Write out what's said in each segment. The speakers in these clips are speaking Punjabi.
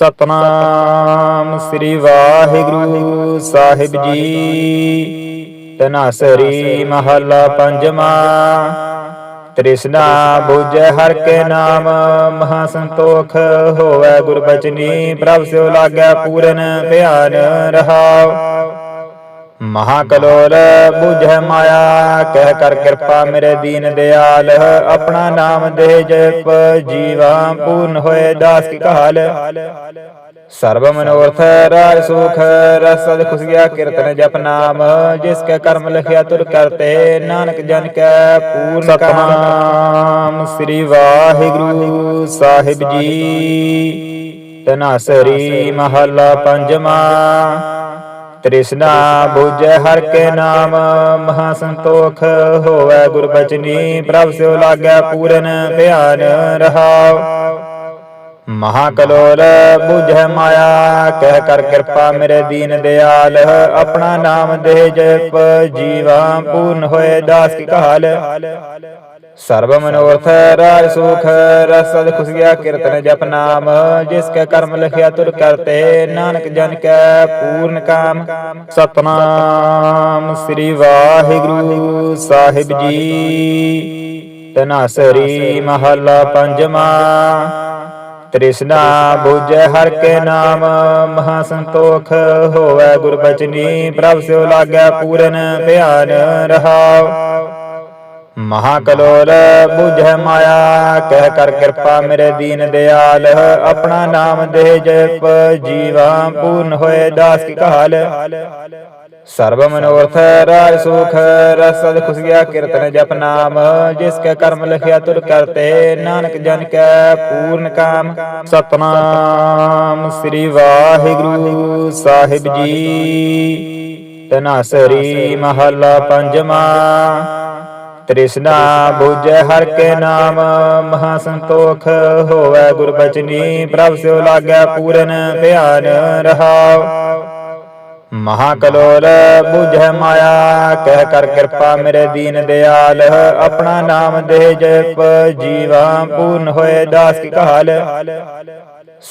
ਸਤਨਾਮ ਸ੍ਰੀ ਵਾਹਿਗੁਰੂ ਸਾਹਿਬ ਜੀ। ਤਨਾਸਰੀ ਮਹੱਲਾ ਪੰਜਵਾ। ਤ੍ਰਿਸ਼ਨਾ ਬੁਝੈ ਹਰ ਕੇ ਨਾਮ ਮਹਾ ਸੰਤੋਖ ਹੋਵੇ ਗੁਰਬਚਨੀ। ਪ੍ਰਭ ਸਿਉ ਲਾਗੈ ਪੂਰਨ ਧਿਆਨ ਰਹਾਉ। ਮਹਾ ਕਲੋਲ ਬੁਝੈ ਮਾਇਆ ਕਹਿ ਕਰ ਕਿਰਪਾ ਮੇਰੇ ਦੀਨ ਦਿਆਲ ਆਪਣਾ ਨਾਮ ਦੇ ਜਪ ਜੀਵਾ ਪੂਰਨ ਹੋਏ ਦਾਸ ਕੀ ਕਾਲ ਸਰਬ ਮਨੋਰਥ ਰਾਜ ਸੁਖ ਰਸਦ ਖੁਸ਼ੀਆ ਕੀਰਤਨ ਜਪ ਨਾਮ ਜਿਸ ਕੇ ਕਰਮ ਲਿਖਿਆ ਤੁਰ ਕਰਤੇ ਨਾਨਕ ਜਨ ਕੈ ਪੂਰਨ ਸਤਨਾਮ। ਸ੍ਰੀ ਵਾਹਿਗੁਰੂ ਸਾਹਿਬ ਜੀ ਤਨਾਸਰੀ ਮਹੱਲਾ ਪੰਜਵਾ। ਤ੍ਰਿਸ਼ਨਾ ਬੁਝੈ ਹਰ ਕੇ ਨਾਮ ਮਹਾ ਸੰਤੋਖ ਹੋਵੇ ਗੁਰ ਬਚਨੀ ਪ੍ਰਭ ਸਿਉ ਲਾਗੈ ਪੂਰਨ ਧਿਆਨ ਰਹਾਉ ਮਹਾ ਕਲੋਲ ਬੁਝੈ ਮਾਇਆ ਕਹਿ ਕਰ ਕਿਰਪਾ ਮੇਰੇ ਦੀਨ ਦਿਆਲ ਆਪਣਾ ਨਾਮ ਦੇ ਜਪ ਜੀਵਾ ਪੂਰਨ ਹੋਏ ਦਾਸ ਕੀ ਕਾਲ ਸਰਬ ਮਨੋਰਥ ਰਾਜ ਸੁਖ ਰਸਦ ਖੁਸ਼ੀਆ ਕੀਰਤਨ ਜਪ ਨਾਮ, ਜਿਸ ਕੇ ਕਰਮ ਲਿਖਿਆ ਤੁਰ ਕਰਤੇ ਨਾਨਕ ਜਨ ਕੈ ਪੂਰਨ ਕਾਮ। ਸਤਨਾਮ ਸ੍ਰੀ ਵਾਹਿਗੁਰੂ ਸਾਹਿਬ ਜੀ। ਤਨਾਸਰੀ ਮਹਲਾ ਪੰਜਵਾ। ਤ੍ਰਿਸ਼ਨਾ ਬੁਝੈ ਹਰ ਕੇ ਨਾਮ, ਮਹਾ ਸੰਤੋਖ ਹੋਵੇ ਗੁਰਬਚਨੀ ਪ੍ਰਭ ਸਿਉ ਲਾਗੈ ਪੂਰਨ ਧਿਆਨ ਰਹਾਉ। ਮਹਾ ਕਲੋਲ ਬੁਝੈ ਮਾਇਆ, ਕਹਿ ਕਰ ਕਿਰਪਾ ਮੇਰੇ ਦੀਨ ਦਿਆਲ, ਆਪਣਾ ਨਾਮ ਦੇ ਜਪ ਜੀਵਾ ਪੂਰਨ ਹੋਏ ਦਾਸ ਕੀ ਕਾਲ ਸਰਬ ਮਨੋਰਥ, ਰਾਜ ਸੁਖ ਰਸਦ ਖੁਸ਼ੀਆ ਕੀਰਤਨ ਜਪ ਨਾਮ, ਜਿਸ ਕੇ ਕਰਮ ਲਿਖਿਆ ਤੁਰ ਕਰਤੇ ਨਾਨਕ ਜਨ ਕੈ ਪੂਰਨ ਕਾਮ। ਸਤਨਾਮ ਸ੍ਰੀ ਵਾਹਿਗੁਰੂ ਸਾਹਿਬ ਜੀ। ਤਨਾਸਰੀ ਮਹੱਲਾ ਪੰਜਵਾ। ਤ੍ਰਿਸ਼ਨਾ ਬੁਝੈ ਹਰ ਕੇ ਨਾਮ, ਮਹਾ ਸੰਤੋਖ ਹੋਵੇ ਗੁਰਬਚਨੀ ਪ੍ਰਭ ਸਿਉ ਲਾਗੈ ਪੂਰਨ ਧਿਆਨ ਰਹਾਉ। ਮਹਾ ਕਲੋਲ ਬੁਝੈ ਮਾਇਆ, ਕਹਿ ਕਰ ਕਿਰਪਾ ਮੇਰੇ ਦੀਨ ਦਿਆਲ, ਆਪਣਾ ਨਾਮ ਦੇ ਜਪ ਜੀਵਾ ਪੂਰਨ ਹੋਏ ਦਾਸ ਕੀ ਕਾਲ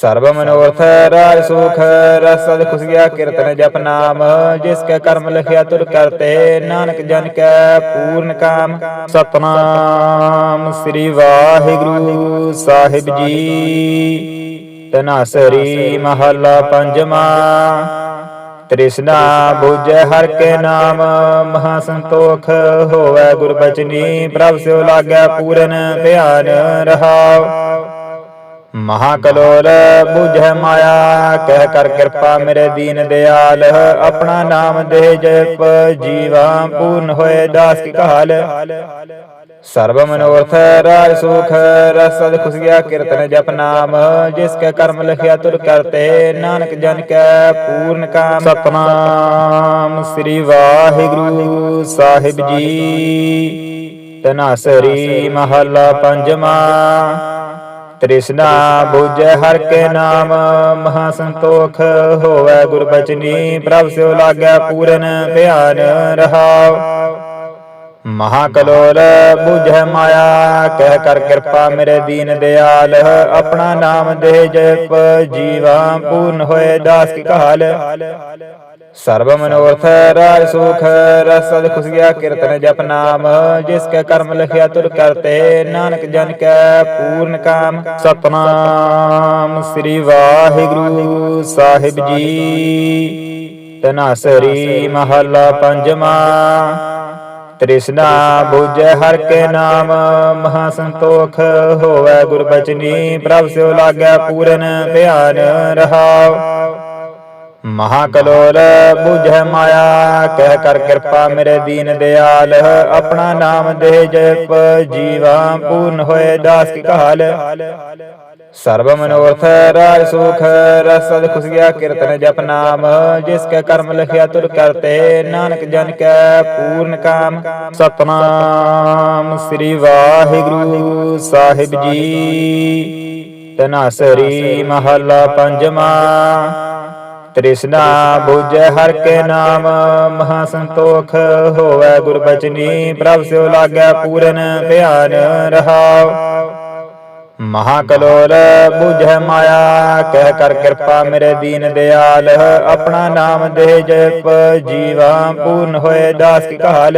ਸਰਬ ਮਨੋਰਥ ਰਾਜ ਸੁਖ ਰਸਦ ਖੁਸ਼ੀਆ ਕੀਰਤਨ ਜਪ ਨਾਮ, ਜਿਸ ਕੇ ਕਰਮ ਲਿਖਿਆ ਤੁਰ ਕਰਤੇ ਨਾਨਕ ਜਨ ਕੈ ਪੂਰਨ ਕਾਮ। ਸਤਨਾਮ ਸ੍ਰੀ ਵਾਹਿਗੁਰੂ ਸਾਹਿਬ ਜੀ। ਤਨਾਸਰੀ ਮਹੱਲਾ ਪੰਜਵਾ। ਤ੍ਰਿਸ਼ਨਾ ਬੁਝੈ ਹਰ ਕੇ ਨਾਮ, ਮਹਾ ਸੰਤੋਖ ਹੋਵੇ ਗੁਰਬਚਨੀ ਪ੍ਰਭ ਸਿਉ ਲਾਗੈ ਪੂਰਨ ਧਿਆਨ ਰਹਾਉ। ਮਹਾ ਕਲੋਲ ਬੁਝੈ ਮਾਇਆ, ਕਹਿ ਕਰ ਕਿਰਪਾ ਮੇਰੇ ਦੀਨ ਦਿਆਲ, ਆਪਣਾ ਨਾਮ ਦੇ ਜਪ ਜੀਵਾ ਪੂਰਨ ਹੋਏ ਦਾਸ ਕੀ ਕਾਲ ਸਰਬ ਮਨੋਰਥ, ਰਾਜ ਸੁਖ ਰਸਦ ਖੁਸ਼ੀਆ ਕੀਰਤਨ ਜਪ ਨਾਮ, ਜਿਸ ਕੇ ਕਰਮ ਲਿਖਿਆ ਤੁਰ ਕਰਤੇ ਨਾਨਕ ਜਨ ਕੈ ਪੂਰਨ ਕਾਮ। ਸਤਨਾਮ ਸ੍ਰੀ ਵਾਹਿਗੁਰੂ ਸਾਹਿਬ ਜੀ। ਤਨਾਸਰੀ ਮਹੱਲਾ ਪੰਜਵਾ। ਤ੍ਰਿਸ਼ਨਾ ਬੁਝੈ ਹਰ ਕੇ ਨਾਮ ਮਹਾ ਸੰਤੋਖ ਹੋਵੇ ਗੁਰਬਚਨੀ, ਪ੍ਰਭ ਸਿਉ ਲਾਗੈ ਪੂਰਨ, ਧਿਆਨ ਰਹਾਉ। ਮਹਾ ਕਲੋਲ ਬੁਝੈ ਮਾਇਆ, ਕਹਿ ਕਰ ਕਿਰਪਾ ਮੇਰੇ ਦੀਨ ਦਿਆਲ, ਆਪਣਾ ਨਾਮ ਦੇ ਜਪ ਜੀਵਾ ਪੂਰਨ ਹੋਏ ਦਾਸ ਕੀ ਕਾਲ ਸਰਬ ਮਨੋਰਥ ਰਾਜ ਸੁਖ ਰਸਦ ਖੁਸ਼ੀਆ ਕੀਰਤਨ ਜਪ ਨਾਮ, ਜਿਸ ਕੇ ਕਰਮ ਲਿਖਿਆ ਤੁਰ ਕਰਤੇ ਨਾਨਕ ਜਨ ਕੈ ਪੂਰਨ ਕਾਮ। ਸਤਨਾਮ ਸ੍ਰੀ ਵਾਹਿਗੁਰੂ ਸਾਹਿਬ ਜੀ। ਤਨਾਸਰੀ ਮਹੱਲਾ ਪੰਜਵਾ। ਤ੍ਰਿਸ਼ਨਾ ਬੁਝੈ ਹਰ ਕੇ ਨਾਮ, ਮਹਾ ਸੰਤੋਖ ਹੋਵੇ ਗੁਰਬਚਨੀ ਪ੍ਰਭ ਸਿਉ ਲਾਗੈ ਪੂਰਨ ਧਿਆਨ ਰਹਾਉ। ਮਹਾ ਕਲੋਲ ਬੁਝੈ ਮਾਇਆ, ਕਹਿ ਕਰ ਕਿਰਪਾ ਮੇਰੇ ਦੀਨ ਦਿਆਲ, ਆਪਣਾ ਨਾਮ ਦੇ ਜਪ ਜੀਵਾ ਪੂਰਨ ਹੋਏ ਦਾਸ ਕੀ ਕਾਲ ਸਰਬ ਮਨੋਰਥ, ਰਾਜ ਸੁਖ ਰਸਦ ਖੁਸ਼ੀਆ ਕੀਰਤਨ ਜਪ ਨਾਮ, ਜਿਸ ਕੇ ਕਰਮ ਲਿਖਿਆ ਤੁਰ ਕਰਤੇ ਨਾਨਕ ਜਨ ਕੈ ਪੂਰਨ ਕਾਮ। ਸਤਨਾਮ ਸ੍ਰੀ ਵਾਹਿਗੁਰੂ ਸਾਹਿਬ ਜੀ। ਤਨਾਸਰੀ ਮਹੱਲਾ ਪੰਜਵਾ। ਤ੍ਰਿਸ਼ਨਾ ਬੁਝੈ ਹਰ ਕੇ ਨਾਮ ਮਹਾ ਸੰਤੋਖ ਹੋਵੇ ਗੁਰ ਬਚਨੀ ਪ੍ਰਭ ਸਿਉ ਲਾਗੈ ਪੂਰਨ, ਧਿਆਨ ਰਹਾਉ। ਮਹਾ ਕਲੋਲ ਬੁਝੈ ਮਾਇਆ, ਕਹਿ ਕਰ ਕਿਰਪਾ ਮੇਰੇ ਦੀਨ ਦਿਆਲ, ਆਪਣਾ ਨਾਮ ਦੇ ਜਪ ਜੀਵਾ ਪੂਰਨ ਹੋਏ ਦਾਸ ਕੀ ਕਾਲ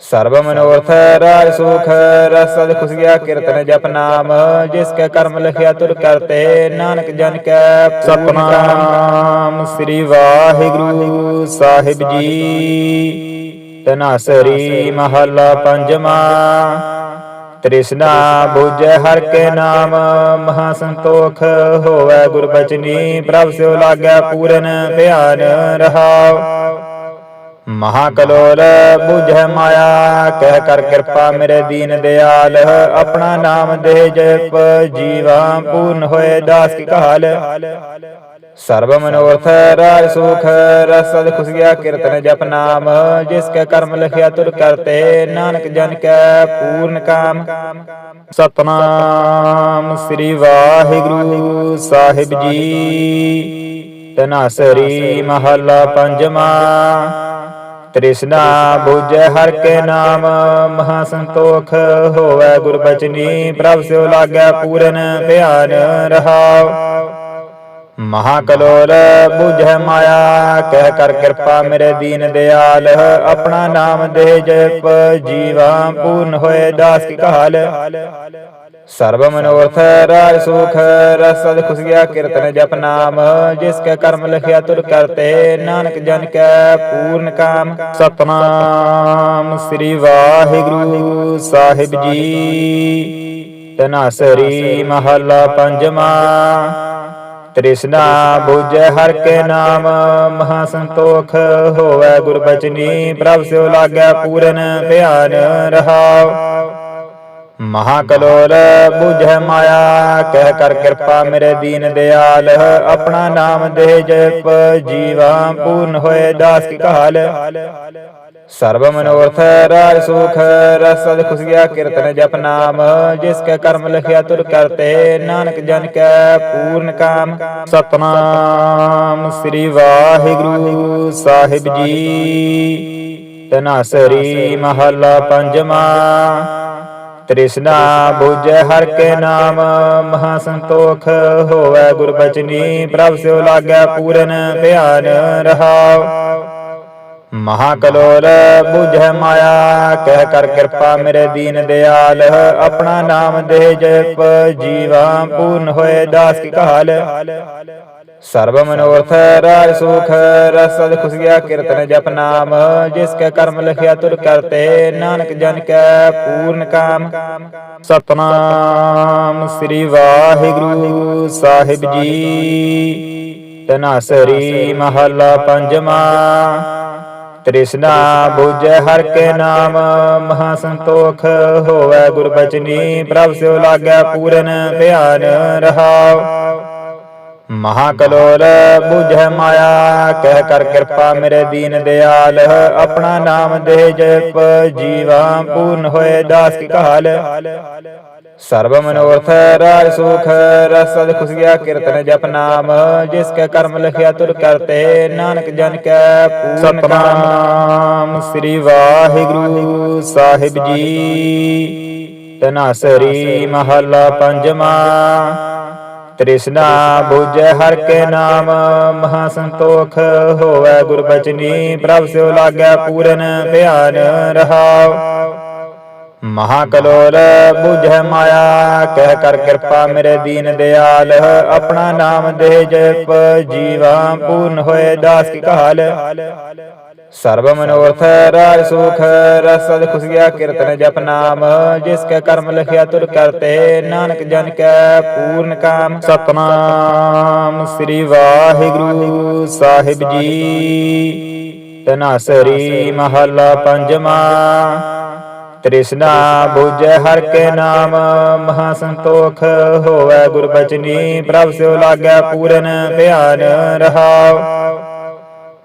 ਸਰਬ ਮਨੋਰਥ ਰਾਜ ਸੁਖ ਰਸਦ ਖੁਸ਼ੀਆ ਕੀਰਤਨ ਜਪ ਨਾਮ, ਜਿਸ ਕੈ ਕਰਮ ਲਿਖਿਆ ਤੁਰ ਕਰਤੇ, ਨਾਨਕ ਜਨ ਕੈ ਸਤਨਾਮ ਸ੍ਰੀ ਵਾਹਿਗੁਰੂ ਸਾਹਿਬ ਜੀ। ਤਨਾਸਰੀ ਮਹੱਲਾ ਪੰਜਵਾਂ, ਤ੍ਰਿਸ਼ਨਾ ਬੁਝੈ ਹਰ ਕੇ ਨਾਮ ਮਹਾ ਸੰਤੋਖ ਹੋਵੇ ਗੁਰਬਚਨੀ, ਪ੍ਰਭ ਸਿਓ ਲਾਗੈ ਪੂਰਨ ਧਿਆਨ ਰਹਾਉ। ਮਹਾ ਕਲੋਲ ਬੁਝੈ ਮਾਇਆ, ਕਹਿ ਕਰ ਕਿਰਪਾ ਮੇਰੇ ਦੀਨ ਦਿਆਲ, ਆਪਣਾ ਨਾਮ ਦੇ ਜਪ ਜੀਵਾ ਪੂਰਨ ਹੋਏ ਦਾਸ ਕੀ ਕਾਲ ਸਰਬ ਮਨੋਰਥ, ਰਾਜ ਸੁਖ ਰਸਦ ਖੁਸ਼ੀਆ, ਕੀਰਤਨ ਜਪ ਨਾਮ, ਜਿਸ ਕੈ ਕਰਮ ਲਿਖਿਆ ਤੁਰ ਕਰਤੇ ਨਾਨਕ ਜਨ ਕੈ ਪੂਰਨ ਕਾਮ। ਸਤਨਾਮ ਸ੍ਰੀ ਵਾਹਿਗੁਰੂ ਸਾਹਿਬ ਜੀ। ਤਨਾਸਰੀ ਮਹੱਲਾ ਪੰਜਵਾਂ। ਤ੍ਰਿਸ਼ਨਾ ਬੁਝੈ ਹਰ ਕੇ ਨਾਮ ਮਹਾ ਸੰਤੋਖ ਹੋਵੇ ਗੁਰ ਬਚਨੀ ਪ੍ਰਭ ਸਿਓ ਲਾਗੈ ਪੂਰਨ ਧਿਆਨ ਰਹਾਉ ਮਹਾ ਕਲੋਲ ਬੁਝੈ ਮਾਇਆ ਕਹਿ ਕਰ ਕਿਰਪਾ ਮੇਰੇ ਦੀਨ ਦਿਆਲ ਆਪਣਾ ਨਾਮ ਦੇ ਜਪ ਜੀਵਾ ਪੂਰਨ ਹੋਏ ਦਾਸ ਕੀ ਕਾਲ ਸਰਬ ਮਨੋਰਥ ਰਾਜ ਸੁਖ ਰਸਦ ਖੁਸ਼ੀਆ ਕੀਰਤਨ ਜਪ ਨਾਮ, ਜਿਸ ਕੈ ਕਰਮ ਲਿਖਿਆ ਤੁਰ ਕਰਤੇ ਨਾਨਕ ਜਨ ਕੈ ਪੂਰਨ ਕਾਮ। ਸਤਨਾਮ ਸ੍ਰੀ ਵਾਹਿਗੁਰੂ ਸਾਹਿਬ ਜੀ। ਤਨਾਸਰੀ ਮਹੱਲਾ ਪੰਜਵਾਂ। ਤ੍ਰਿਸ਼ਨਾ ਬੁਝੈ ਹਰ ਕੇ ਨਾਮ, ਮਹਾ ਸੰਤੋਖ ਹੋਵੇ ਗੁਰਬਚਨੀ ਪ੍ਰਭ ਸਿਉ ਲਾਗੈ ਪੂਰਨ ਧਿਆਨ ਰਹਾਉ। ਮਹਾ ਕਲੋਲ ਬੁਝੈ ਮਾਇਆ, ਕਹਿ ਕਰ ਕਿਰਪਾ ਮੇਰੇ ਦੀਨ ਦਿਆਲ, ਆਪਣਾ ਨਾਮ ਦੇ ਜਪ ਜੀਵਾ ਪੂਰਨ ਹੋਏ ਦਾਸ ਕੀ ਕਾਲ ਸਰਬ ਮਨੋਰਥ, ਰਾਜ ਸੁਖ ਰਸਦ ਖੁਸ਼ੀਆ, ਕੀਰਤਨ ਜਪ ਨਾਮ, ਜਿਸ ਕੇ ਕਰਮ ਲਿਖਿਆ ਤੁਰ ਕਰਤੇ ਨਾਨਕ ਜਨ ਕੈ ਪੂਰਨ ਕਾਮ। ਸਤਨਾਮ ਸ੍ਰੀ ਵਾਹਿਗੁਰੂ ਸਾਹਿਬ ਜੀ। ਤਨਾਸਰੀ ਮਹੱਲਾ ਪੰਜਵਾਂ। ਤ੍ਰਿਸ਼ਨਾ ਬੁਝੈ ਹਰ ਕੇ ਨਾਮ, ਮਹਾ ਸੰਤੋਖ ਹੋਵੇ ਗੁਰਬਚਨੀ, ਪ੍ਰਭ ਸਿਓ ਲਾਗੈ ਪੂਰਨ ਧਿਆਨ ਰਹਾਉ। ਮਹਾ ਕਲੋਲ ਬੁਝੈ ਮਾਇਆ, ਕਹਿ ਕਰ ਕਿਰਪਾ ਮੇਰੇ ਦੀਨ ਦਿਆਲ, ਆਪਣਾ ਨਾਮ ਦੇ ਜਪ ਜੀਵਾ ਪੂਰਨ ਹੋਏ ਦਾਸ ਕੀ ਕਾਲ ਸਰਬ ਮਨੋਰਥ, ਰਾਜ ਸੁਖ ਰਸਦ ਖੁਸ਼ੀਆ ਕੀਰਤਨ ਜਪ ਨਾਮ, ਜਿਸ ਕੇ ਕਰਮ ਲਿਖਿਆ ਤੁਰ ਕਰਤੇ ਨਾਨਕ ਜਨ ਕੈ ਪੂਰਨ ਕਾਮ। ਸਤਨਾਮ ਸ੍ਰੀ ਵਾਹਿਗੁਰੂ ਸਾਹਿਬ ਜੀ। ਤਨਾਸਰੀ ਮਹੱਲਾ ਪੰਜਵਾਂ। ਤ੍ਰਿਸ਼ਨਾ ਬੁਝੈ ਹਰ ਕੇ ਨਾਮ, ਮਹਾ ਸੰਤੋਖ ਹੋਵੇ ਗੁਰਬਚਨੀ ਪ੍ਰਭ ਸਿਓ ਲਾਗੈ ਪੂਰਨ ਧਿਆਨ ਰਹਾਉ। ਮਹਾ ਕਲੋਲ ਬੁਝੈ ਮਾਇਆ, ਕਹਿ ਕਰ ਕਿਰਪਾ ਮੇਰੇ ਦੀਨ ਦਿਆਲ, ਆਪਣਾ ਨਾਮ ਦੇ ਜਪ ਜੀਵਾ ਪੂਰਨ ਹੋਏ ਦਾਸ ਕੀ ਕਾਲ ਸਰਬ ਮਨੋਰਥ ਰਾਜ ਸੁਖ ਰਸਦ ਖੁਸ਼ੀਆ ਕੀਰਤਨ ਜਪ ਨਾਮ, ਜਿਸ ਕੈ ਕਰਮ ਲਿਖਿਆ ਤੁਰ ਕਰਤੇ, ਨਾਨਕ ਜਨ ਕੈ ਸਤਨਾਮ। ਸ੍ਰੀ ਵਾਹਿਗੁਰੂ ਸਾਹਿਬ ਜੀ, ਤਨਾਸਰੀ ਮਹੱਲਾ ਪੰਜਵਾਂ। ਤ੍ਰਿਸ਼ਨਾ ਬੁਝੈ ਹਰ ਕੇ ਨਾਮ ਮਹਾ ਸੰਤੋਖ ਹੋਵੇ ਗੁਰਬਚਨੀ, ਪ੍ਰਭ ਸਿਓ ਲਾਗੈ ਪੂਰਨ ਧਿਆਨ ਰਹਾਉ। ਮਹਾ ਕਲੋਲ ਬੁਝੈ ਮਾਇਆ, ਕਹਿ ਕਰ ਕਿਰਪਾ ਮੇਰੇ ਦੀਨ ਦਿਆਲ, ਆਪਣਾ ਨਾਮ ਦੇ ਜਪ ਜੀਵਾ ਪੂਰਨ ਹੋਏ ਦਾਸ ਕੀ ਕਾਲ ਸਰਬ ਮਨੋਰਥ, ਰਾਜ ਸੁਖ ਰਸਦ ਖੁਸ਼ੀਆ ਕੀਰਤਨ ਜਪ ਨਾਮ, ਜਿਸ ਕੇ ਕਰਮ ਲਿਖਿਆ ਤੁਰ ਕਰਤੇ ਨਾਨਕ ਜਨ ਕੈ ਪੂਰਨ ਕਾਮ। ਸਤਨਾਮ ਸ੍ਰੀ ਵਾਹਿਗੁਰੂ ਸਾਹਿਬ ਜੀ। ਤਨਾਸਰੀ ਮਹਲਾ ਪੰਜਵਾਂ। ਤ੍ਰਿਸ਼ਨਾ ਬੁਝੈ ਹਰ ਕੇ ਨਾਮ ਮਹਾ ਸੰਤੋਖ ਹੋਵੇ ਗੁਰ ਬਚਨੀ ਪ੍ਰਭ ਸਿਓ ਲਾਗੈ ਪੂਰਨ ਧਿਆਨ ਰਹਾਉ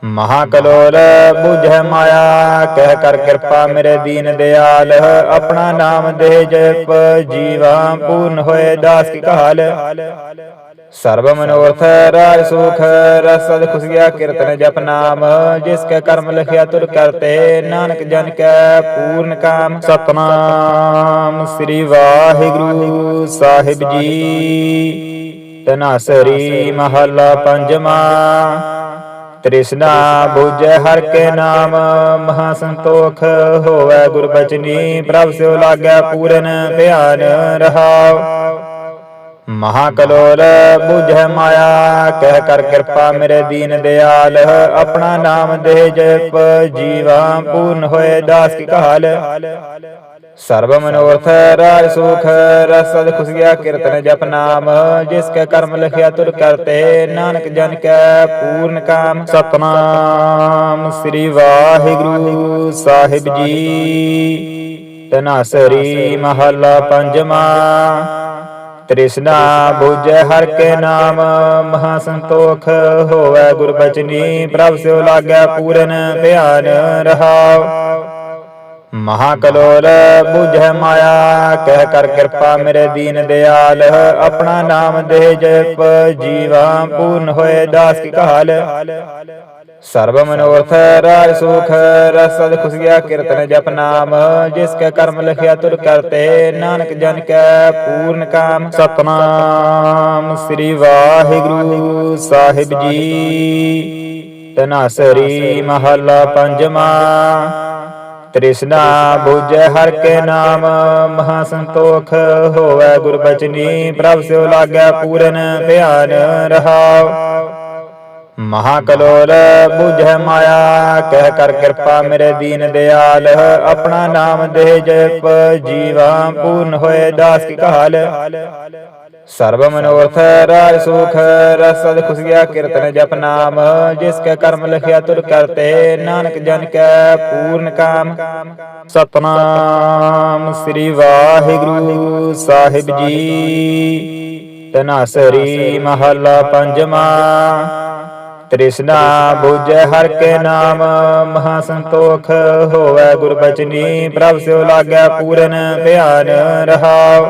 ਮਹਾ ਕਲੋਲ ਬੁਝੈ ਮਾਇਆ ਕਹਿ ਕਰ ਕਿਰਪਾ ਮੇਰੇ ਦੀਨ ਦਿਆਲ ਆਪਣਾ ਨਾਮ ਦੇ ਜਪ ਜੀਵਾ ਪੂਰਨ ਹੋਏ ਦਾਸ ਕੀ ਕਾਲ ਸਰਬ ਮਨੋਰਥ ਰਾਜ ਸੁਖ ਰਸਦ ਖੁਸ਼ੀਆ ਕੀਰਤਨ ਜਪ ਨਾਮ, ਜਿਸ ਕੈ ਕਰਮ ਲਿਖਿਆ ਤੁਰ ਕਰਤੇ ਨਾਨਕ ਜਨ ਕੈ ਪੂਰਨ ਕਾਮ। ਸਤਨਾਮ ਸ੍ਰੀ ਵਾਹਿਗੁਰੂ ਸਾਹਿਬ ਜੀ। ਤਨਾਸਰੀ ਮਹੱਲਾ ਪੰਜਵਾਂ। ਤ੍ਰਿਸ਼ਨਾ ਬੁਝੈ ਹਰ ਕੇ ਨਾਮ, ਮਹਾ ਸੰਤੋਖ ਹੋਵੈ ਗੁਰਬਚਨੀ ਪ੍ਰਭ ਸਿਉ ਲਾਗੈ ਪੂਰਨ ਧਿਆਨ ਰਹਾਉ। ਮਹਾ ਕਲੋਲ ਬੁਝੈ ਮਾਇਆ, ਕਹਿ ਕਰ ਕਿਰਪਾ ਮੇਰੇ ਦੀਨ ਦਿਆਲ, ਆਪਣਾ ਨਾਮ ਦੇ ਜਪ ਜੀਵਾ ਪੂਰਨ ਹੋਏ ਦਾਸ ਕੀ ਕਹਾਲ। ਸਰਬ ਮਨੋਰਥ, ਰਾਜ ਸੁਖ ਰਸਦ ਖੁਸ਼ੀਆ ਕੀਰਤਨ ਜਪ ਨਾਮ, ਜਿਸ ਕੇ ਕਰਮ ਲਿਖਿਆ ਤੁਰ ਕਰਤੇ ਨਾਨਕ ਜਨ ਕੈ ਪੂਰਨ ਕਾਮ। ਸਤਨਾਮ ਸ੍ਰੀ ਵਾਹਿਗੁਰੂ ਸਾਹਿਬ ਜੀ। ਤਨਾਸਰੀ ਮਹੱਲਾ ਪੰਜਵਾਂ। ਤ੍ਰਿਸ਼ਨਾ ਬੁਝੈ ਹਰ ਕੇ ਨਾਮ ਮਹਾ ਸੰਤੋਖ ਹੋਵੈ ਗੁਰ ਬਚਨੀ ਪ੍ਰਭ ਸਿਓ ਲਾਗੈ ਪੂਰਨ ਧਿਆਨ ਰਹਾਉ ਮਹਾ ਕਲੋਲ ਬੁਝੈ ਮਾਇਆ ਕਹਿ ਕਰ ਕਿਰਪਾ ਮੇਰੇ ਦੀਨ ਦਿਆਲ। ਆਪਣਾ ਨਾਮ ਦੇ ਜਪ ਜੀਵਾ ਪੂਰਨ ਹੋਏ ਦਾਸ ਕੀ ਕਹਾਲ ਸਰਬ ਮਨੋਰਥ ਰਾਜ ਸੁਖ ਰਸਦ ਖੁਸ਼ੀਆ ਕੀਰਤਨ ਜਪ ਨਾਮ, ਜਿਸ ਕੈ ਕਰਮ ਲਿਖਿਆ ਤੁਰ ਕਰਤੇ ਨਾਨਕ ਜਨ ਕੈ ਪੂਰਨ ਕਾਮ। ਸਤਨਾਮ ਸ੍ਰੀ ਵਾਹਿਗੁਰੂ ਸਾਹਿਬ ਜੀ। ਤਨਾਸਰੀ ਮਹੱਲਾ ਪੰਜਵਾਂ। ਤ੍ਰਿਸ਼ਨਾ ਬੁਝੈ ਹਰ ਕੇ ਨਾਮ, ਮਹਾ ਸੰਤੋਖ ਹੋਵੈ ਗੁਰਬਚਨੀ ਪ੍ਰਭ ਸਿਉ ਲਾਗੈ ਪੂਰਨ ਧਿਆਨ ਰਹਾਉ। ਮਹਾ ਕਲੋਲ ਬੁਝੈ ਮਾਇਆ, ਕਹਿ ਕਰ ਕਿਰਪਾ ਮੇਰੇ ਦੀਨ ਦਿਆਲ, ਆਪਣਾ ਨਾਮ ਦੇ ਜਪ ਜੀਵਾ ਪੂਰਨ ਹੋਏ ਦਾਸ ਕੀ ਕਹਾਲ। ਸਰਬ ਮਨੋਰਥ, ਰਾਜ ਸੁਖ ਰਸਦ ਖੁਸ਼ੀਆ ਕੀਰਤਨ ਜਪ ਨਾਮ, ਜਿਸ ਕੇ ਕਰਮ ਲਿਖਿਆ ਤੁਰ ਕਰਤੇ ਨਾਨਕ ਜਨ ਕੈ ਪੂਰਨ ਕਾਮ। ਸਤਨਾਮ ਸ੍ਰੀ ਵਾਹਿਗੁਰੂ ਸਾਹਿਬ ਜੀ ਤਨਾਸਰੀ ਮਹੱਲਾ ਪੰਜਵਾਂ। ਤ੍ਰਿਸ਼ਨਾ ਬੁਝੈ ਹਰ ਕੇ ਨਾਮ, ਮਹਾ ਸੰਤੋਖ ਹੋਵੈ ਗੁਰ ਬਚਨੀ, ਪ੍ਰਭ ਸਿਓ ਲਾਗੈ ਪੂਰਨ ਧਿਆਨ ਰਹਾਉ।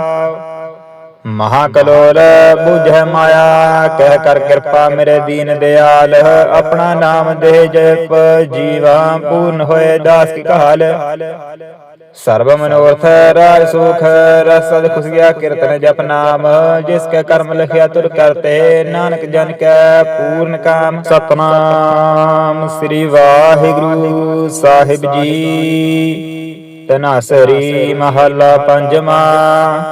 ਮਹਾ ਕਲੋਲ ਬੁਝੈ ਮਾਇਆ, ਕਹਿ ਕਰ ਕਿਰਪਾ ਮੇਰੇ ਦੀਨ ਦਿਆਲ, ਆਪਣਾ ਨਾਮ ਦੇ ਜਪ ਜੀਵਾ ਪੂਰਨ ਹੋਏ ਦਾਸ ਕੀ ਕਹਾਲ ਸਰਬ ਮਨੋਰਥ ਰਾਜ ਸੁਖ ਰਸਦ ਖੁਸ਼ੀਆ ਕੀਰਤਨ ਜਪ ਨਾਮ, ਜਿਸ ਕੈ ਕਰਮ ਲਿਖਿਆ ਤੁਰ ਕਰਤੇ, ਨਾਨਕ ਜਨ ਕੈ ਪੂਰਨ ਕਾਮ ਸਤਨਾਮ। ਸ੍ਰੀ ਵਾਹਿਗੁਰੂ ਸਾਹਿਬ ਜੀ, ਤਨਾਸਰੀ ਮਹੱਲਾ ਪੰਜਵਾਂ।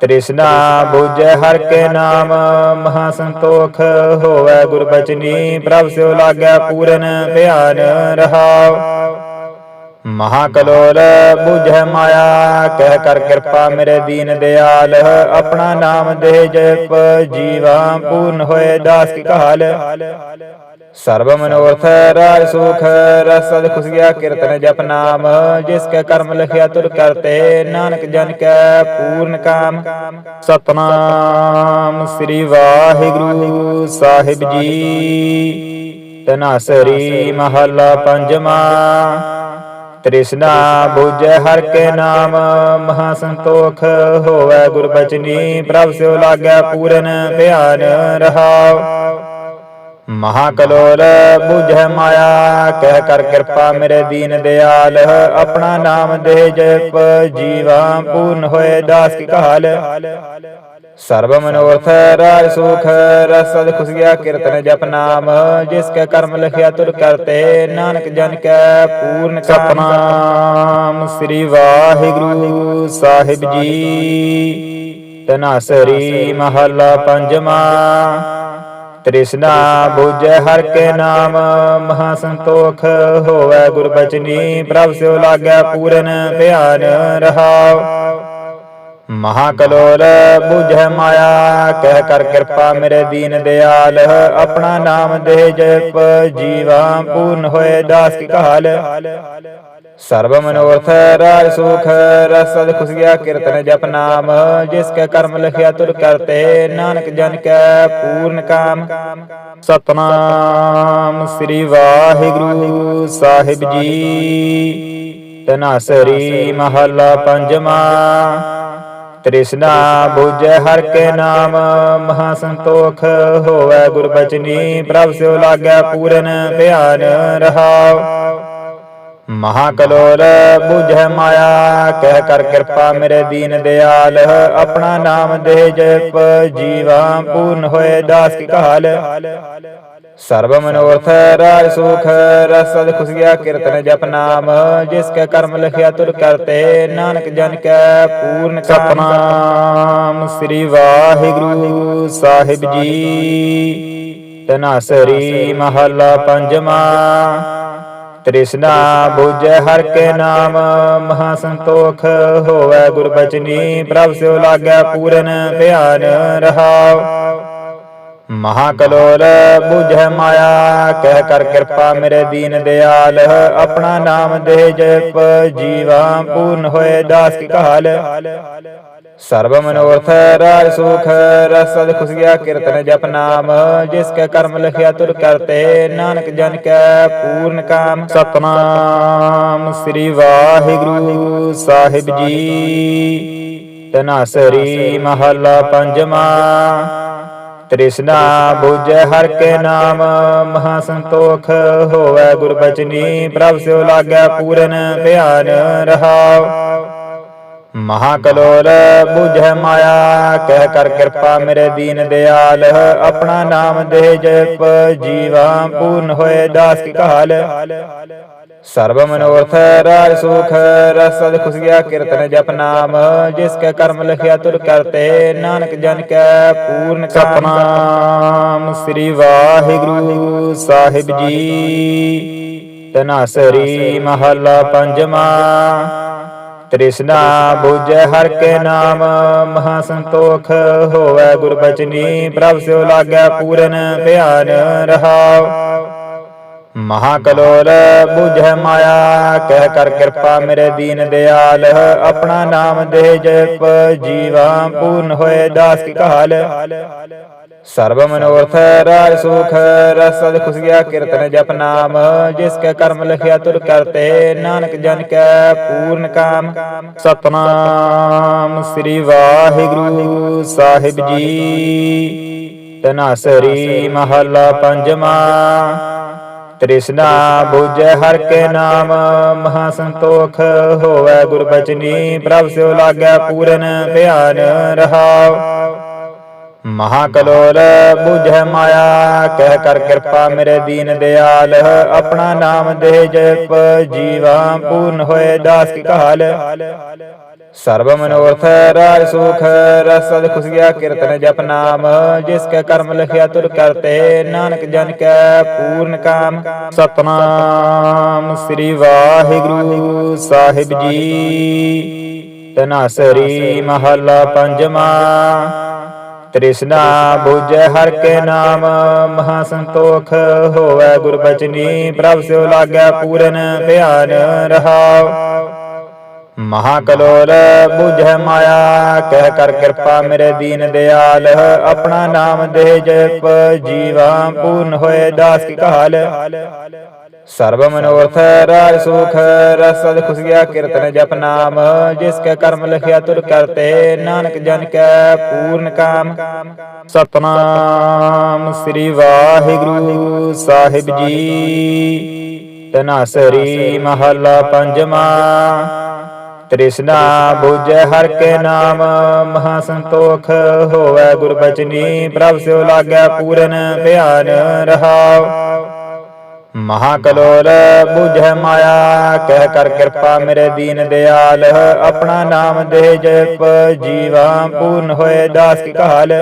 ਤ੍ਰਿਸ਼ਨਾ ਬੁਝੈ ਹਰ ਕੇ ਨਾਮ, ਮਹਾ ਸੰਤੋਖ ਹੋਵੈ ਗੁਰਬਚਨੀ ਪ੍ਰਭ ਸਿਓ ਲਾਗੈ ਪੂਰਨ ਧਿਆਨ ਰਹਾਉ। ਮਹਾ ਕਲੋਲ ਬੁਝੈ ਮਾਇਆ, ਕਹਿ ਕਰ ਕਿਰਪਾ ਮੇਰੇ ਦੀਨ ਦਿਆਲ, ਆਪਣਾ ਨਾਮ ਦੇ ਜਪ ਜੀਵਾ ਪੂਰਨ ਹੋਏ ਦਾਸ ਕੀ ਕਹਾਲ। ਸਰਬ ਮਨੋਰਥ, ਰਾਜ ਸੁਖ ਰਸਦ ਖੁਸ਼ੀਆ ਕੀਰਤਨ ਜਪ ਨਾਮ, ਜਿਸ ਕੇ ਕਰਮ ਲਿਖਿਆ ਤੁਰ ਕਰਤੇ ਨਾਨਕ ਜਨ ਕੈ ਪੂਰਨ ਕਾਮ। ਸਤਨਾਮ ਸ੍ਰੀ ਵਾਹਿਗੁਰੂ ਸਾਹਿਬ ਜੀ। ਤਨਾਸਰੀ ਮਹੱਲਾ ਪੰਜਵਾਂ। ਤ੍ਰਿਸ਼ਨਾ ਬੁਝੈ ਹਰ ਕੇ ਨਾਮ ਮਹਾ ਸੰਤੋਖ ਹੋਵੈ ਗੁਰ ਬਚਨੀ ਪ੍ਰਭ ਸਿਓ ਲਾਗੈ ਪੂਰਨ ਧਿਆਨ ਰਹਾਉ ਮਹਾ ਕਲੋਲ ਬੁਝੈ ਮਾਇਆ ਕਹਿ ਕਰ ਕਿਰਪਾ ਮੇਰੇ ਦੀਨ ਦਿਆਲ ਆਪਣਾ ਨਾਮ ਦੇ ਜਪ ਜੀਵਾ ਪੂਰਨ ਹੋਏ ਦਾਸ ਕੀ ਕਹਾਲ। ਸਰਬ ਮਨੋਰਥ ਰਾਜ ਸੁਖ ਰਸਦ ਖੁਸ਼ੀਆ ਕੀਰਤਨ ਜਪ ਨਾਮ, ਜਿਸ ਕੈ ਕਰਮ ਲਿਖਿਆ ਤੁਰ ਕਰਤੇ ਨਾਨਕ ਜਨ ਕੈ ਪੂਰਨ ਸਤਨਾਮ ਸ੍ਰੀ ਵਾਹਿਗੁਰੂ ਸਾਹਿਬ ਜੀ। ਤਨਾਸਰੀ ਮਹੱਲਾ ਪੰਜਵਾਂ, ਤ੍ਰਿਸ਼ਨਾ ਬੁਝੈ ਹਰ ਕੇ ਨਾਮ, ਮਹਾ ਸੰਤੋਖ ਹੋਵੈ ਗੁਰਬਚਨੀ ਪ੍ਰਭ ਸਿਉ ਲਾਗੈ ਪੂਰਨ ਧਿਆਨ ਰਹਾਉ। ਮਹਾ ਕਲੋਲ ਬੁਝੈ ਮਾਇਆ, ਕਹਿ ਕਰ ਕਿਰਪਾ ਮੇਰੇ ਦੀਨ ਦਿਆਲ, ਆਪਣਾ ਨਾਮ ਦੇ ਜਪ ਜੀਵਾ ਪੂਰਨ ਹੋਏ ਦਾਸ ਕੀ ਕਹਾਲ। ਸਰਬ ਮਨੋਰਥ, ਰਾਜ ਸੁਖ ਰਸਦ ਖੁਸ਼ੀਆ, ਕੀਰਤਨ ਜਪ ਨਾਮ, ਜਿਸ ਕੇ ਕਰਮ ਲਿਖਿਆ ਤੁਰ ਕਰਤੇ ਨਾਨਕ ਜਨ ਕੈ ਪੂਰਨ ਕਾਮ। ਸਤਨਾਮ ਸ੍ਰੀ ਵਾਹਿਗੁਰੂ ਸਾਹਿਬ ਜੀ। ਤਨਾਸਰੀ ਮਹੱਲਾ ਪੰਜਵਾਂ। ਤ੍ਰਿਸ਼ਨਾ ਬੁਝੈ ਹਰ ਕੇ ਨਾਮ ਮਹਾ ਸੰਤੋਖ ਹੋਵੈ ਗੁਰਬਚਨੀ, ਪ੍ਰਭ ਸਿਉ ਲਾਗੈ ਪੂਰਨ, ਧਿਆਨ ਰਹਾਉ। ਮਹਾ ਕਲੋਲ ਬੁਝੈ ਮਾਇਆ, ਕਹਿ ਕਰ ਕਿਰਪਾ ਮੇਰੇ ਦੀਨ ਦਿਆਲ। ਆਪਣਾ ਨਾਮ ਦੇ ਜਪ, ਜੀਵਾ ਪੂਰਨ ਹੋਏ ਦਾਸ ਕੀ ਕਾਲ ਸਰਬ ਮਨੋਰਥ ਰਾਜ ਸੁਖ ਰਸਦ ਖੁਸ਼ੀਆ ਕੀਰਤਨ ਜਪ ਨਾਮ, ਜਿਸ ਕੇ ਕਰਮ ਲਿਖਿਆ ਤੁਰ ਕਰਤੇ ਨਾਨਕ ਜਨ ਕੈ ਪੂਰਨ ਸਤਨਾਮ ਸ੍ਰੀ ਵਾਹਿਗੁਰੂ ਸਾਹਿਬ ਜੀ ਤਨਾਸਰੀ ਮਹੱਲਾ ਪੰਜਵਾ। ਤ੍ਰਿਸ਼ਨਾ ਬੁਝੈ ਹਰ ਕੇ ਨਾਮ, ਮਹਾ ਸੰਤੋਖ ਹੋਵੈ ਗੁਰਬਚਨੀ ਪ੍ਰਭ ਸਿਉ ਲਾਗੈ ਪੂਰਨ ਧਿਆਨ ਰਹਾਉ। ਮਹਾ ਕਲੋਲ ਬੁਝੈ ਮਾਇਆ, ਕਹਿ ਕਰ ਕਿਰਪਾ ਮੇਰੇ ਦੀਨ ਦਿਆਲ, ਆਪਣਾ ਨਾਮ ਦੇ ਜਪ ਜੀਵਾ ਪੂਰਨ ਹੋਏ ਦਾਸ ਕੀ ਕਾਲ ਸਰਬ ਮਨੋਰਥ, ਰਾਜ ਸੁਖ ਰਸਦ ਖੁਸ਼ੀਆ ਕੀਰਤਨ ਜਪ ਨਾਮ, ਜਿਸ ਕੇ ਕਰਮ ਲਿਖਿਆ ਤੁਰ ਕਰਤੇ ਨਾਨਕ ਜਨ ਕੈ ਪੂਰਨ ਕਾਮ। ਸਤਨਾਮ ਸ੍ਰੀ ਵਾਹਿਗੁਰੂ ਸਾਹਿਬ ਜੀ। ਤਨਾਸਰੀ ਮਹੱਲਾ ਪੰਜਵਾ। ਤ੍ਰਿਸ਼ਨਾ ਬੁਝੈ ਹਰ ਕੇ ਨਾਮ ਮਹਾ ਸੰਤੋਖ ਹੋਵੈ ਗੁਰਬਚਨੀ, ਪ੍ਰਭ ਸਿਉ ਲਾਗੈ ਪੂਰਨ ਧਿਆਨ ਰਹਾਉ। ਮਹਾ ਕਲੋਲ ਬੁਝੈ ਮਾਇਆ, ਕਹਿ ਕਰ ਕਿਰਪਾ ਮੇਰੇ ਦੀਨ ਦਿਆਲ, ਆਪਣਾ ਨਾਮ ਦੇ ਜਪ, ਜੀਵਾ ਪੂਰਨ ਹੋਏ ਦਾਸ ਕੀ ਕਾਲ ਸਰਬ ਮਨੋਰਥ ਰਾਜ ਸੁਖ ਰਸਦ ਖੁਸ਼ੀਆ ਕੀਰਤਨ ਜਪ ਨਾਮ, ਜਿਸ ਕੇ ਕਰਮ ਲਿਖਿਆ ਤੁਰ ਕਰਤੇ, ਨਾਨਕ ਜਨ ਕੈ ਪੂਰਨ ਸਤਨਾਮ ਸ੍ਰੀ ਵਾਹਿਗੁਰੂ ਸਾਹਿਬ ਜੀ। ਤਨਾਸਰੀ ਮਹੱਲਾ ਪੰਜਵਾ। ਤ੍ਰਿਸ਼ਨਾ ਬੁਝੈ ਹਰ ਕੇ ਨਾਮ, ਮਹਾ ਸੰਤੋਖ ਹੋਵੈ ਗੁਰਬਚਨੀ। ਪ੍ਰਭ ਸਿਉ ਲਾਗੈ ਪੂਰਨ ਧਿਆਨ ਰਹਾਉ। ਮਹਾ ਕਲੋਲ ਬੁਝੈ ਮਾਇਆ, ਕਹਿ ਕਰ ਕਿਰਪਾ ਮੇਰੇ ਦੀਨ ਦਿਆਲ, ਆਪਣਾ ਨਾਮ ਦੇ ਜਪ ਜੀਵਾ ਪੂਰਨ ਹੋਏ ਦਾਸ ਕੀ ਕਾਲ ਸਰਬ ਮਨੋਰਥ, ਰਾਜ ਸੁਖ ਰਸਦ ਖੁਸ਼ੀਆ ਕੀਰਤਨ ਜਪ ਨਾਮ, ਜਿਸ ਕੇ ਕਰਮ ਲਿਖਿਆ ਤੁਰ ਕਰਤੇ ਨਾਨਕ ਜਨ ਕੈ ਪੂਰਨ ਕਾਮ। ਸਤਨਾਮ ਸ੍ਰੀ ਵਾਹਿਗੁਰੂ ਸਾਹਿਬ ਜੀ। ਤਨਾਸਰੀ ਮਹੱਲਾ ਪੰਜਵਾ। ਤ੍ਰਿਸ਼ਨਾ ਬੁਝੈ ਹਰ ਕੇ ਨਾਮ ਮਹਾ ਸੰਤੋਖ ਹੋਵੈ ਗੁਰਬਚਨੀ, ਪ੍ਰਭ ਸਿਉ ਲਾਗੈ ਪੂਰਨ ਧਿਆਨ ਰਹਾਉ। ਮਹਾ ਕਲੋਲ ਬੁਝੈ ਮਾਇਆ, ਕਹਿ ਕਰ ਕਿਰਪਾ ਮੇਰੇ ਦੀਨ ਦਿਆਲ, ਆਪਣਾ ਨਾਮ ਦੇ ਜਪ, ਜੀਵਾ ਪੂਰਨ ਹੋਏ ਦਾਸ ਕੀ ਕਾਲ ਸਰਬ ਮਨੋਰਥ ਰਾਜ ਸੁਖ ਰਸਦ ਖੁਸ਼ੀਆ ਕੀਰਤਨ ਜਪ ਨਾਮ, ਜਿਸ ਕੇ ਕਰਮ ਲਿਖਿਆ ਤੁਰ ਕਰਤੇ, ਨਾਨਕ ਜਨ ਕੈ ਪੂਰਨ ਕਾਮ। ਸਤਨਾਮ ਸ੍ਰੀ ਵਾਹਿਗੁਰੂ ਸਾਹਿਬ ਜੀ। ਤਨਾਸਰੀ ਮਹੱਲਾ ਪੰਜਵਾ। ਤ੍ਰਿਸ਼ਨਾ ਬੁਝੈ ਹਰ ਕੇ ਨਾਮ, ਮਹਾ ਸੰਤੋਖ ਹੋਵੈ ਗੁਰਬਚਨੀ। ਪ੍ਰਭ ਸਿਉ ਲਾਗੈ ਪੂਰਨ ਧਿਆਨ ਰਹਾਉ। ਮਹਾ ਕਲੋਲ ਬੁਝੈ ਮਾਇਆ, ਕਹਿ ਕਰ ਕਿਰਪਾ ਮੇਰੇ ਦੀਨ ਦਿਆਲ, ਆਪਣਾ ਨਾਮ ਦੇ ਜਪ ਜੀਵਾ ਪੂਰਨ ਹੋਏ ਦਾਸ ਕੀ ਕਾਲ ਸਰਬ ਮਨੋਰਥ, ਰਾਜ ਸੁਖ ਰਸਦ ਖੁਸ਼ੀਆ ਕੀਰਤਨ ਜਪ ਨਾਮ, ਜਿਸ ਕੇ ਕਰਮ ਲਿਖਿਆ ਤੁਰ ਕਰਤੇ ਨਾਨਕ ਜਨ ਕੈ ਪੂਰਨ ਕਾਮ। ਸਤਨਾਮ ਸ੍ਰੀ ਵਾਹਿਗੁਰੂ ਸਾਹਿਬ ਜੀ। ਤਨਾਸਰੀ ਮਹੱਲਾ ਪੰਜਵਾ। ਤ੍ਰਿਸ਼ਨਾ ਬੁਝੈ ਹਰ ਕੇ ਨਾਮ, ਮਹਾ ਸੰਤੋਖ ਹੋਵੈ ਗੁਰਬਚਨੀ ਪ੍ਰਭ ਸਿਉ ਲਾਗੈ ਪੂਰਨ ਧਿਆਨ ਰਹਾਉ। ਮਹਾ ਕਲੋਲ ਬੁਝੈ ਮਾਇਆ, ਕਹਿ ਕਰ ਕਿਰਪਾ ਮੇਰੇ ਦੀਨ ਦਿਆਲ, ਆਪਣਾ ਨਾਮ ਦੇ ਜਪ ਜੀਵਾ ਪੂਰਨ ਹੋਏ ਦਾਸ ਕੀ ਕਾਲ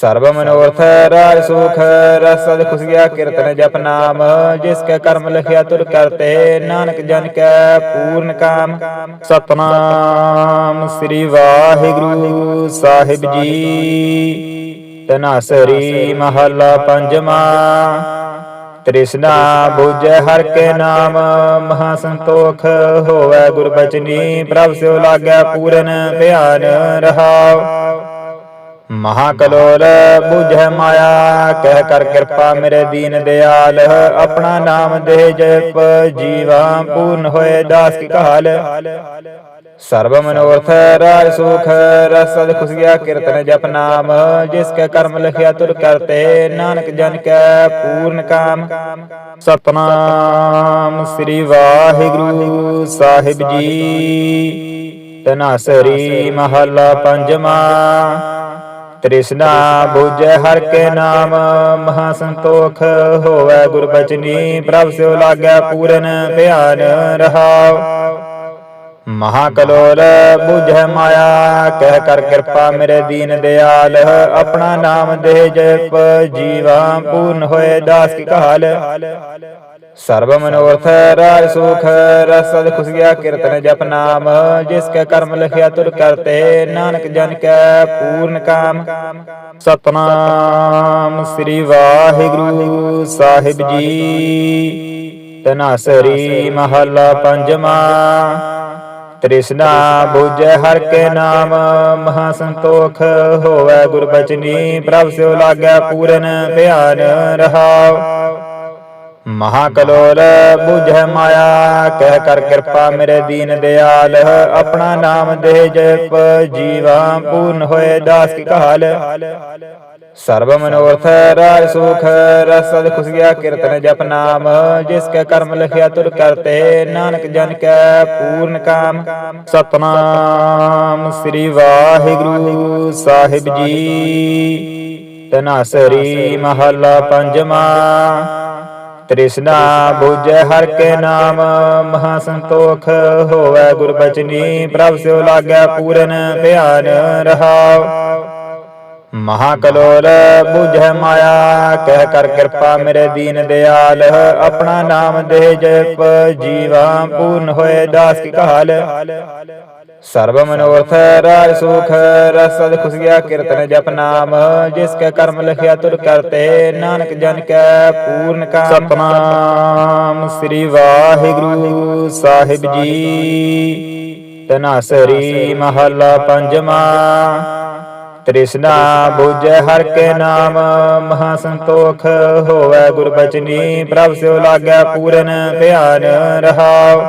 ਸਰਬ ਮਨੋਰਥ ਰਾਜ ਸੁਖ ਰਸਦ ਖੁਸ਼ੀਆ ਕੀਰਤਨ ਜਪ ਨਾਮ, ਜਿਸ ਕੇ ਕਰਮ ਲਿਖਿਆ ਤੁਰ ਕਰਤੇ, ਨਾਨਕ ਜਨ ਕੈ ਪੂਰਨ ਕਾਮ। ਸਤਨਾਮ ਸ੍ਰੀ ਵਾਹਿਗੁਰੂ ਸਾਹਿਬ ਜੀ। ਤਨਾਸਰੀ ਮਹੱਲਾ ਪੰਜਵਾ। ਤ੍ਰਿਸ਼ਨਾ ਬੁਝੈ ਹਰ ਕੇ ਨਾਮ ਮਹਾ ਸੰਤੋਖ ਹੋਵੈ ਗੁਰਬਚਨੀ, ਪ੍ਰਭ ਸਿਉ ਲਾਗੈ ਪੂਰਨ ਧਿਆਨ ਰਹਾਉ। ਮਹਾ ਕਲੋਲ ਬੁਝੈ ਮਾਇਆ, ਕਹਿ ਕਰ ਕਿਰਪਾ ਮੇਰੇ ਦੀਨ ਦਿਆਲ। ਆਪਣਾ ਨਾਮ ਦੇ ਜਪ ਜੀਵਾ ਪੂਰਨ ਹੋਏ ਦਾਸ ਕੀ ਕਾਲ ਸਰਬ ਮਨੋਰਥ, ਰਾਜ ਸੁਖ ਰਸਦ ਖੁਸ਼ੀਆ ਕੀਰਤਨ ਜਪ ਨਾਮ। ਜਿਸ ਕੈ ਕਰਮ ਲਿਖਿਆ ਤੁਰ ਕਰਤੇ ਨਾਨਕ ਜਨ ਕੈ ਪੂਰਨ ਕਾਮ। ਸਤਨਾਮ ਸ੍ਰੀ ਵਾਹਿਗੁਰੂ ਸਾਹਿਬ ਜੀ। ਤਨਾਸਰੀ ਮਹੱਲਾ ਪੰਜਵਾ। ਤ੍ਰਿਸ਼ਨਾ ਬੁਝੈ ਹਰ ਕੇ ਨਾਮ, ਮਹਾ ਸੰਤੋਖ ਹੋਵੇ ਗੁਰ ਬਚਨੀ, ਪ੍ਰਭ ਸਿਉ ਲਾਗੈ ਪੂਰਨ ਧਿਆਨ ਰਹਾਉ। ਮਹਾ ਕਲੋਲ ਬੁਝੈ ਮਾਇਆ, ਕਹਿ ਕਰ ਕਿਰਪਾ ਮੇਰੇ ਦੀਨ ਦਿਆਲ, ਆਪਣਾ ਨਾਮ ਦੇ ਜਪ ਜੀਵਾ ਪੂਰਨ ਹੋਏ ਦਾਸ ਕੀ ਕਾਲ ਸਰਬ ਮਨੋਰਥ ਰਾਜ ਸੁਖ ਰਸਦ ਖੁਸ਼ੀਆ ਕੀਰਤਨ ਜਪ ਨਾਮ, ਜਿਸ ਕੈ ਕਰਮ ਲਿਖਿਆ ਤੁਰ ਕਰਤੇ, ਨਾਨਕ ਜਨ ਕੈ ਪੂਰਨ ਕਾਮ। ਸਤਨਾਮ ਸ੍ਰੀ ਵਾਹਿਗੁਰੂ ਸਾਹਿਬ ਜੀ। ਤਨਾਸਰੀ ਮਹੱਲਾ ਪੰਜਵਾ। ਤ੍ਰਿਸ਼ਨਾ ਬੁਝੈ ਹਰ ਕੇ ਨਾਮ ਮਹਾ ਸੰਤੋਖ ਹੋਵੇ ਗੁਰਬਚਨੀ, ਪ੍ਰਭ ਸਿਉ ਲਾਗੈ ਪੂਰਨ ਧਿਆਨ ਰਹਾਉ। ਮਹਾ ਕਲੋਲ ਬੁਝੈ ਮਾਇਆ, ਕਹਿ ਕਰ ਕਿਰਪਾ ਮੇਰੇ ਦੀਨ ਦਿਆਲ, ਆਪਣਾ ਨਾਮ ਦੇ ਜਪ ਜੀਵਾ ਪੂਰਨ ਹੋਏ ਦਾਸ ਕੀ ਕਾਲ ਸਰਬ ਮਨੋਰਥ, ਰਾਜ ਸੁਖ ਰਸਦ ਖੁਸ਼ੀਆ ਕੀਰਤਨ ਜਪ ਨਾਮ, ਜਿਸ ਕੈ ਕਰਮ ਲਿਖਿਆ ਤੁਰ ਕਰਤੇ ਨਾਨਕ ਜਨ ਕੈ ਪੂਰਨ ਕਾਮ। ਸਤਨਾਮ ਸ੍ਰੀ ਵਾਹਿਗੁਰੂ ਸਾਹਿਬ ਜੀ। ਤਨਾਸਰੀ ਮਹੱਲਾ ਪੰਜਵਾ। ਤ੍ਰਿਸ਼ਨਾ ਬੁਝੈ ਹਰ ਕੇ ਨਾਮ ਮਹਾ ਸੰਤੋਖ ਹੋਵੇ ਗੁਰਬਚਨੀ, ਪ੍ਰਭ ਸਿਉ ਲਾਗੈ ਪੂਰਨ, ਧਿਆਨ ਰਹਾਉ। ਮਹਾ ਕਲੋਲ ਬੁਝੈ ਮਾਇਆ, ਕਹਿ ਕਰ ਕਿਰਪਾ ਮੇਰੇ ਦੀਨ ਦਿਆਲ। ਆਪਣਾ ਨਾਮ ਦੇ ਜਪ, ਜੀਵਾ ਪੂਰਨ ਹੋਏ ਦਾਸ ਕੀ ਕਾਲ ਸਰਬ ਮਨੋਰਥ ਰਾਜ ਸੁਖ ਰਸਦ ਖੁਸ਼ੀਆ ਕੀਰਤਨ ਜਪ ਨਾਮ ਜਿਸ ਕੈ ਕਰਮ ਲਿਖਿਆ ਤੁਰ ਕਰਤੇ, ਨਾਨਕ ਜਨ ਕੈ ਪੂਰਨ ਕਾਮ। ਸਤਨਾਮ ਸ੍ਰੀ ਵਾਹਿਗੁਰੂ ਸਾਹਿਬ ਜੀ। ਤਨਾਸਰੀ ਮਹੱਲਾ ਪੰਜਵਾ। ਤ੍ਰਿਸ਼ਨਾ ਬੁਝੈ ਹਰ ਕੇ ਨਾਮ ਮਹਾ ਸੰਤੋਖ ਹੋਵੇ ਗੁਰਬਚਨੀ। ਪ੍ਰਭ ਸਿਉ ਲਾਗੈ ਪੂਰਨ ਧਿਆਨ ਰਹਾਉ।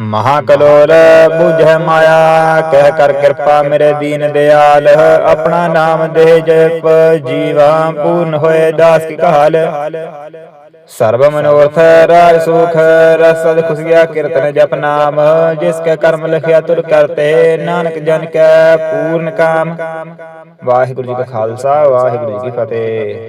ਮਹਾ ਕਲੋਲ ਬੁਝੈ ਮਾਇਆ, ਕਹਿ ਕਰ ਕਿਰਪਾ ਮੇਰੇ ਦੀਨ ਦਿਆਲ, ਆਪਣਾ ਨਾਮ ਦੇ ਜਪ ਜੀਵਾ ਪੂਰਨ ਹੋਏ ਦਾਸ ਕੀ ਕਾਲ ਸਰਬ ਮਨੋਰਥ, ਰਾਜ ਸੁਖ ਰਸਦ ਖੁਸ਼ੀਆ ਕੀਰਤਨ ਜਪ ਨਾਮ, ਜਿਸ ਕੈ ਕਰਮ ਲਿਖਿਆ ਤੁਰ ਕਰਤੇ ਨਾਨਕ ਜਨ ਕੈ ਪੂਰਨ ਕਾਮ। ਵਾਹਿਗੁਰੂ ਜੀ ਕਾ ਖਾਲਸਾ, ਵਾਹਿਗੁਰੂ ਜੀ ਕੀ ਫਤਿਹ।